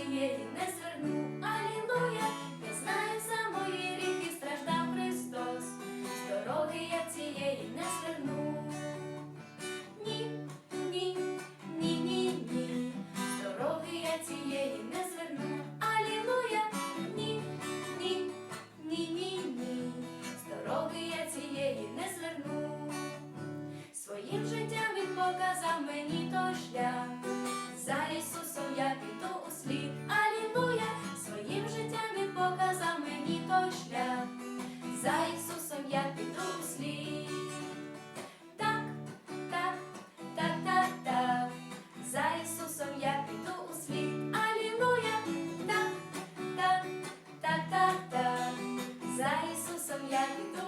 цієї не зверну. Алілуя, я знаю за мої гріхи страждав Христос. З дороги я цієї не зверну. Ні, ні, ні, ні, ні. З дороги я цієї не зверну. Алілуя, ні, ні, ні, ні, ні. З дороги я цієї не зверну. Своїм життям він показав мені той шлях. За Ісусом я піду у слід. Так, так, так, так, так. За Ісусом я піду у слід. Алілуя, так, так, так, так, так. За Ісусом я піду